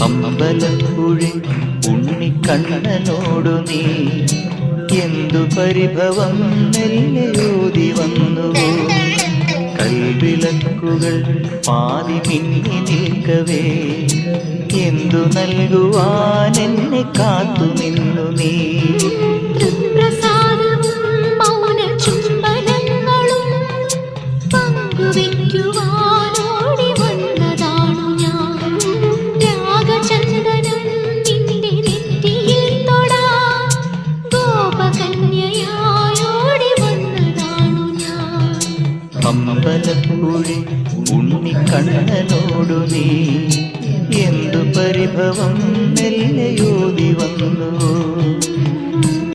അമ്പലപ്പുഴി ഉണ്ണിക്കണ്ണനോടു നീ എന്തു പരിഭവം നെല്ലയോതി വന്നു കൽവിളക്കുകൾ പാതി പിന്നി നിൽക്കവേ എന്തു നൽകുവാൻ എന്നെ കാത്തു നിന്നു നീ? അമ്പലപ്പുഴി ഉണ്ണിക്കണ്ണനോടു നീ. എന്തു പരിഭവം നെല്ലയോതി വന്നു.